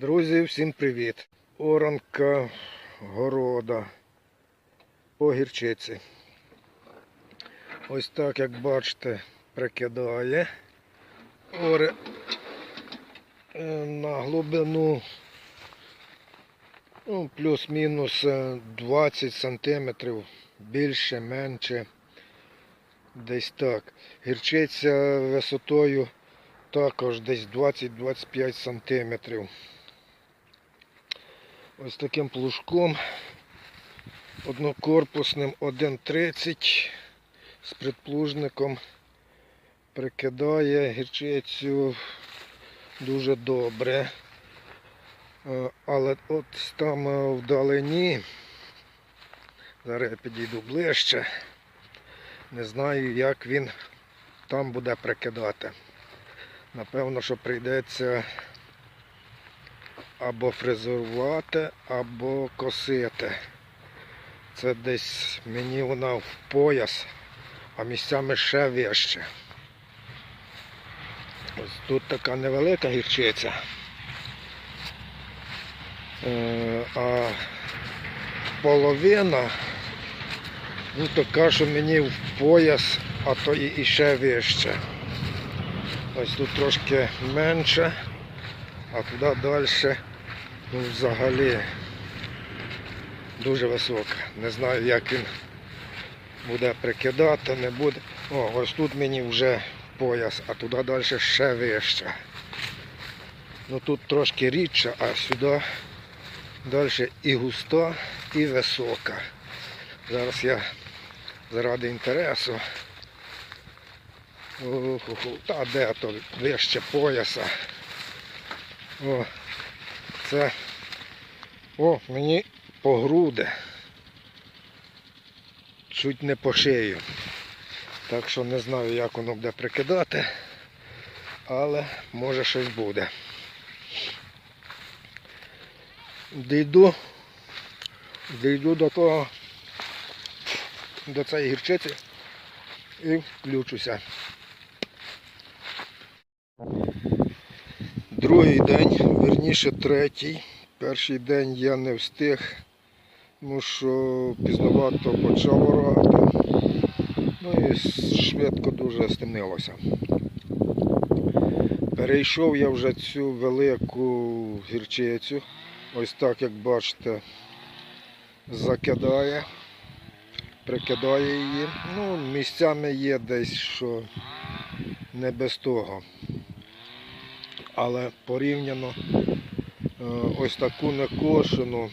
Друзі, всім привіт! Оранка города по гірчиці. Ось так, як бачите, прикидає. Оре е, на глибину ну, плюс-мінус е, 20 сантиметрів, більше, менше. Десь так. Гірчиця висотою також десь 20-25 сантиметрів. Ось таким плужком однокорпусним 1,30 з предплужником прикидає гірчицю дуже добре. Е, Але от там е, вдалині, зараз я підійду ближче, не знаю, як він там буде прикидати. Напевно, що прийдеться або фрезерувати, або косити. Це десь мені вона в пояс, а місцями ще вище. Ось тут така невелика гірчиця. Е, А половина, ну така, що мені в пояс, а то і ще вище. Ось тут трошки менше, а туди далі ну, взагалі дуже висока. Не знаю, як він буде прикидати, не буде. О, ось тут мені вже пояс, а туди далі ще вище. Ну тут трошки рідше, а сюди далі і густа, і висока. Зараз я заради інтересу. Та де то вище пояса. О, це о, мені по груди. Чуть не по шию. Так що не знаю, як воно буде прикидати, але може щось буде. Дійду, дійду до того, до цієї гірчиці і включуся. Другий день, верніше третій. Перший день я не встиг, тому що пізновато почав орати. Ну і швидко дуже стемнилося. Перейшов я вже цю велику гірчицю. Ось так, як бачите, закидає, прикидає її. Ну, місцями є десь, що не без того але порівняно е, ось таку некошену,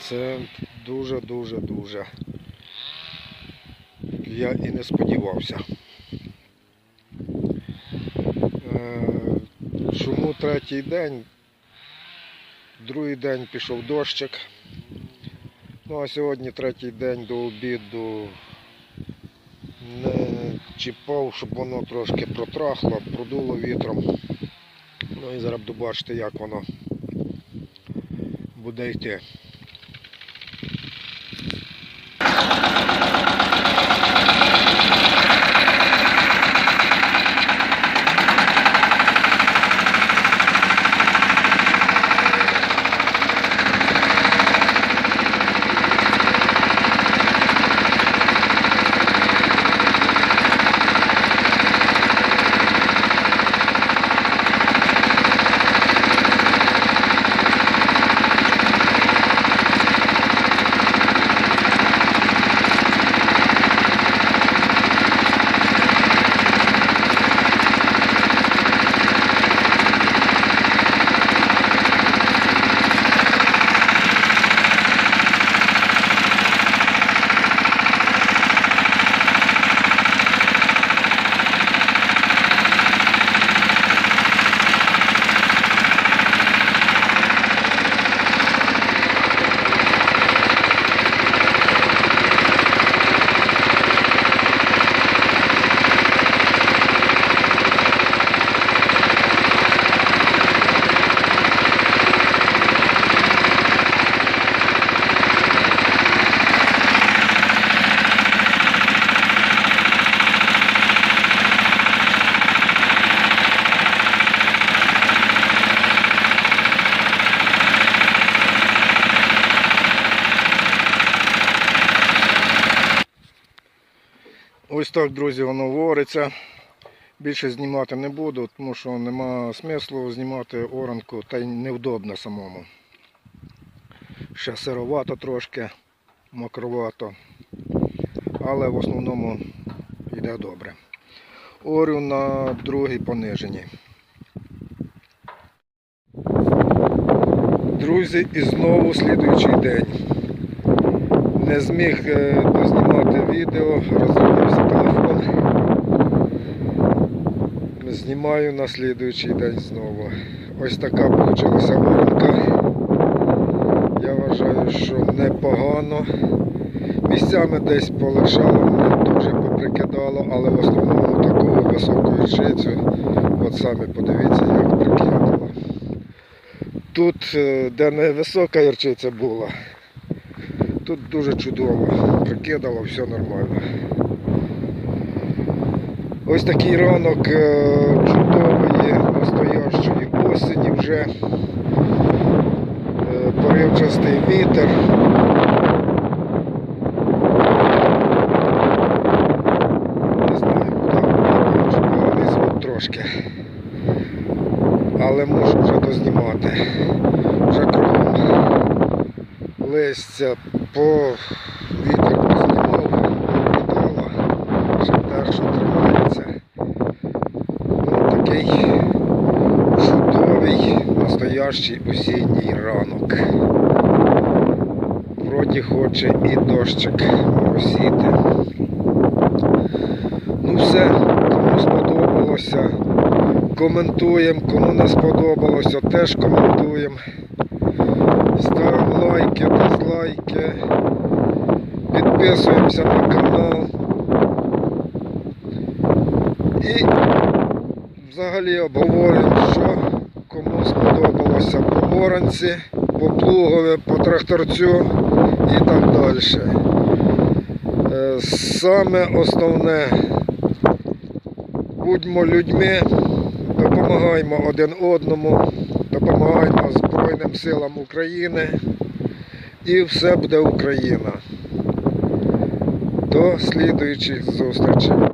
це дуже-дуже-дуже. Я і не сподівався. Е, Чому третій день? Другий день пішов дощик. Ну а сьогодні третій день до обіду не чіпав, щоб воно трошки протрахло, продуло вітром. Ну і зараз побачите, як воно буде йти. Так, друзі, воно говориться. Більше знімати не буду, тому що нема смислу знімати оранку, та й невдобно самому. Ще сировато трошки, мокровато. Але в основному йде добре. Орю на другій пониженні. Друзі, і знову слідуючий день. Не зміг е, дознімати відео, розривався телефон. Знімаю на слідуючий день знову. Ось така вийшла воронка. Я вважаю, що непогано. Місцями десь полишало, не дуже поприкидало, але в основному таку високу гірчицю, от самі подивіться, як прикидало. Тут, е, де не висока гірчиця була, тут дуже чудово прикидало, все нормально. Ось такий ранок е, чудової настоящої осені вже. Е, Поривчастий вітер. Не знаю, може поганий звук трошки. Але можу вже дознімати. Вже кругом листя по вітер познімав, кидала, ще перша тримається. Ну, такий чудовий настоящий осінній ранок. Вроді хоче і дощик моросіти. Ну все, кому сподобалося, коментуємо, кому не сподобалося, теж коментуємо. Ставимо лайки, дизлайки, підписуємося на канал. І взагалі обговорюємо, що кому сподобалося по оранці, по плугові, по тракторцю і так далі. Е, Саме основне, будьмо людьми, допомагаємо один одному, допомагаємо Збройним силам України і все буде Україна. До слідуючих зустрічей.